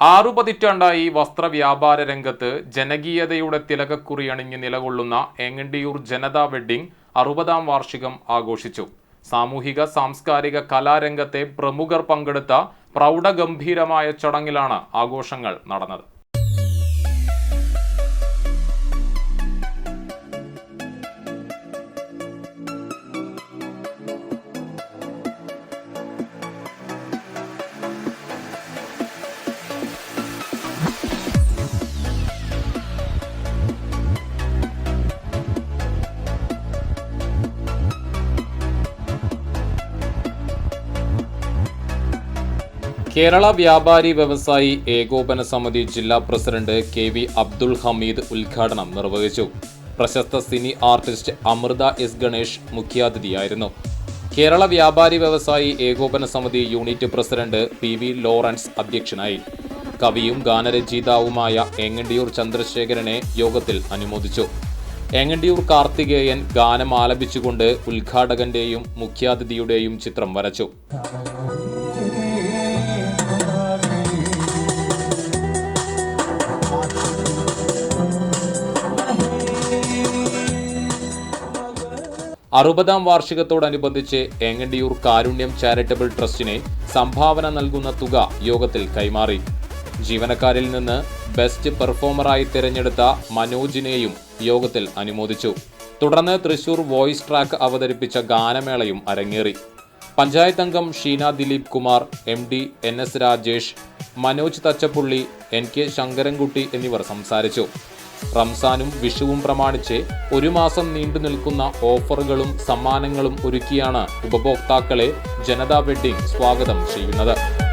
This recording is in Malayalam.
ആറു പതിറ്റാണ്ടായി വസ്ത്രവ്യാപാര രംഗത്ത് ജനകീയതയുടെ തിലകക്കുറി അണിഞ്ഞ് നിലകൊള്ളുന്ന എങ്ങണ്ടിയൂർ ജനതാ വെഡ്ഡിംഗ് അറുപതാം വാർഷികം ആഘോഷിച്ചു. സാമൂഹിക സാംസ്കാരിക കലാരംഗത്തെ പ്രമുഖർ പങ്കെടുത്ത പ്രൗഢഗംഭീരമായ ചടങ്ങിലാണ് ആഘോഷങ്ങൾ നടന്നത്. കേരള വ്യാപാരി വ്യവസായി ഏകോപന സമിതി ജില്ലാ president K V Abdul Hameed ഉദ്ഘാടനം നിർവഹിച്ചു. പ്രശസ്ത cine artist Amrutha S Ganesh മുഖ്യാതിഥിയായിരുന്നു. Kerala വ്യാപാരി വ്യവസായി ഏകോപന സമിതി unit president P V Lawrence അധ്യക്ഷനായി. കവിയും ഗാനരചയിതാവുമായ എങ്ങണ്ടിയൂർ ചന്ദ്രശേഖരനെ യോഗത്തിൽ അനുമോദിച്ചു. എങ്ങണ്ടിയൂർ കാർത്തികേയൻ ഗാനം ആലപിച്ചുകൊണ്ട് ഉദ്ഘാടകന്റെയും മുഖ്യാതിഥിയുടെയും ചിത്രം വരച്ചു. അറുപതാം വാർഷികത്തോടനുബന്ധിച്ച് എങ്ങണ്ടിയൂർ കാരുണ്യം ചാരിറ്റബിൾ ട്രസ്റ്റിനെ സംഭാവന നൽകുന്ന തുക യോഗത്തിൽ കൈമാറി. ജീവനക്കാരിൽ നിന്ന് ബെസ്റ്റ് പെർഫോമറായി തിരഞ്ഞെടുത്ത മനോജിനെയും യോഗത്തിൽ അനുമോദിച്ചു. തുടർന്ന് തൃശൂർ വോയിസ് ട്രാക്ക് അവതരിപ്പിച്ച ഗാനമേളയും അരങ്ങേറി. പഞ്ചായത്ത് അംഗം Sheena Dileep Kumar M D N S Rajesh Manoj Thachappully N K Sankarankutty എന്നിവർ സംസാരിച്ചു. റംസാനും വിഷുവും പ്രമാണിച്ച് ഒരു മാസം നീണ്ടു നിൽക്കുന്ന ഓഫറുകളും സമ്മാനങ്ങളും ഒരുക്കിയാണ് ഉപഭോക്താക്കളെ ജനതാ വെഡ്ഡിംഗ് സ്വാഗതം ചെയ്യുന്നത്.